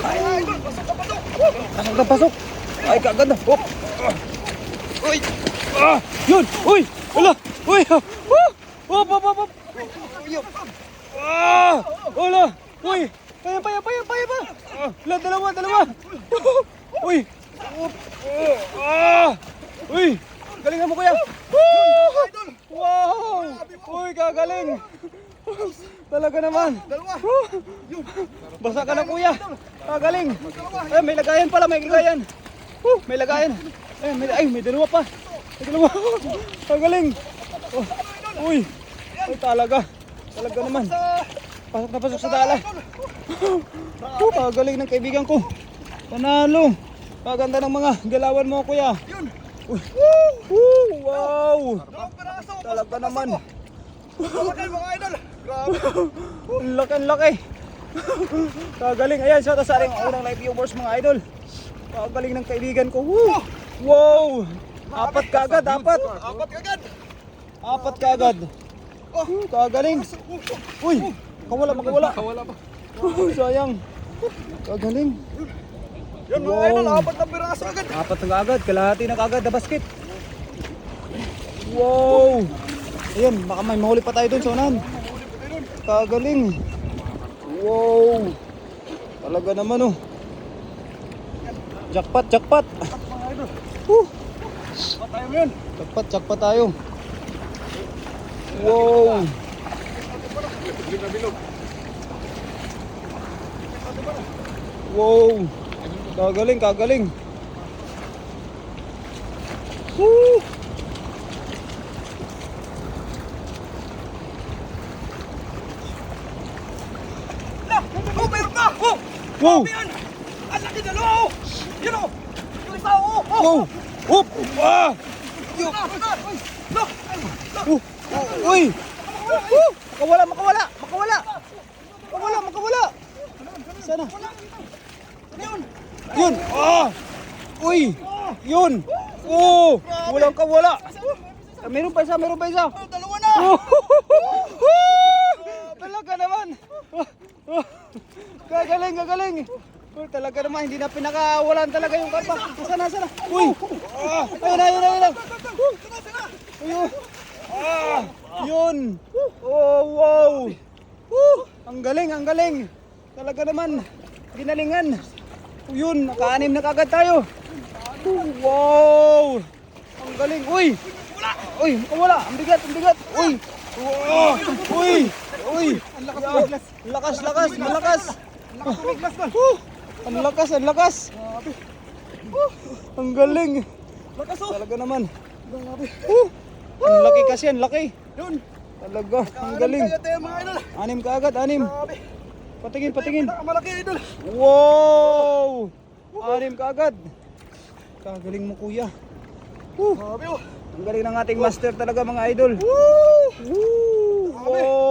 Ay, idol, pasok na pasok. Ay, kaganda. Hop. Uy. Ah, yun. Uy. Wala. Uy. Hop, hop, hop, hop. Ah, wala. Uy. Paya, paya, paya, paya pa. Wala, dalawa, dalawa. Uy. Hop. Ah. Uy. Galingan mo kuya. Wow. Uy, kagaling. Talaga naman. Dalawa. Basa ka na kuya. Kagaling. Ay, may lagayan pala, may lagayan. Woo, may lagayan. Ay, may, ay, may dalawa pa. May dalawa. Kagaling. Oh, uy. Ay, talaga. Talaga naman. Pasok na pasok sa dala. Oh, kagaling ng kaibigan ko. Panalo. Kaganda ng mga galawan mo, kuya. Yun. Uy. Woo, wow. Talaga naman. Malaki mga idol. Grabe. Ang laki, ang laki. Kagaling. Ayan, shout out sa ating unang live viewers mga idol. Kagaling ng kaibigan ko. Woo! Wow! Apat kagad, apat. Apat kagad. Apat kagad. Oh. Kagaling. Uy! Kawala, makawala. Wala pa. Oh, sayang. Kagaling. Yan mga idol, apat na piraso agad. Apat na kagad. Kalahati na kagad na basket. Wow! Ayan, baka may mahuli pa tayo dun sa unahan. Kagaling. Wow! Talaga naman oh. Jackpot, jackpot. Woo! Patay mo yun. Jackpot, jackpot tayo. Wow! Wow! Kagaling, kagaling. Woo! Na! Oh, meron ka! Oh! Wow! Ang laki dalawa oh! Yan oh! Yung isa oh! Oh! Wow! Whoop! Ah! Na! Na! Na! Uh, uh, uy! Makawala, makawala, makawala! Makawala, makawala! Sana? Yun! Yun! Ah! Uy! Yun! Oh! Walang kawala! Ah, Meron pa isa, meron pa isa! Oh, dalawa na! Oh! Talaga naman! Oh, oh. Gagaling, gagaling! Oh, talaga naman, hindi na pinakawalan talaga yung karpa. Sana, sana! Uy! Ah, ayun na, ayun na, ayun na! Ah! Yun! Oh, wow! Ang galing, ang galing! Talaga naman, ginalingan! Yun, naka-anim na kagad tayo! Wow! Ang galing! Uy! Uy, wala! Ang bigat, ang bigat! Uy! Oh! Uy! Uy! Ang lakas, lakas, lakas, malakas! Oh, Ang lakas, ang lakas! Oh, Ang galing! Lakas oh! Talaga naman! Oh, Ang laki kasi, ang laki! Yun! Talaga, ang galing! Anim ka agad, anim! Grabe! Patingin, patingin! Malaki idol! Wow! Anim ka agad! Kagaling mo kuya! Woo! Grabe oh! Ang galing ng ating master talaga mga idol! Woo! Woo! Wow!